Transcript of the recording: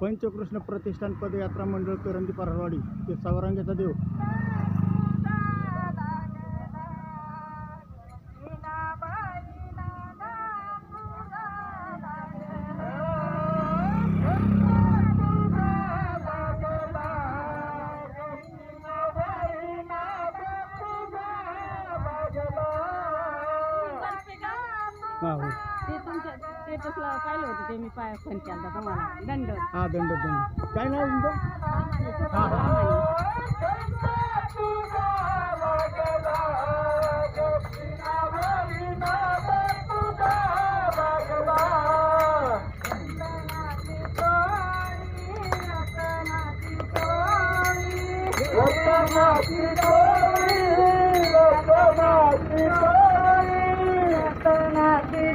पंचकृष्ण प्रतिष्ठान पदयात्रा मंडळ करंदी परळवाडी ते सावरांग्याचा देव. हा हो. ते तुमच्या स्टेटसला पाहिलं होतं ते मी पाय फोन केला तुम्हाला. दंड. हा दंड दंड. काय नाव तुमचं? हा हा.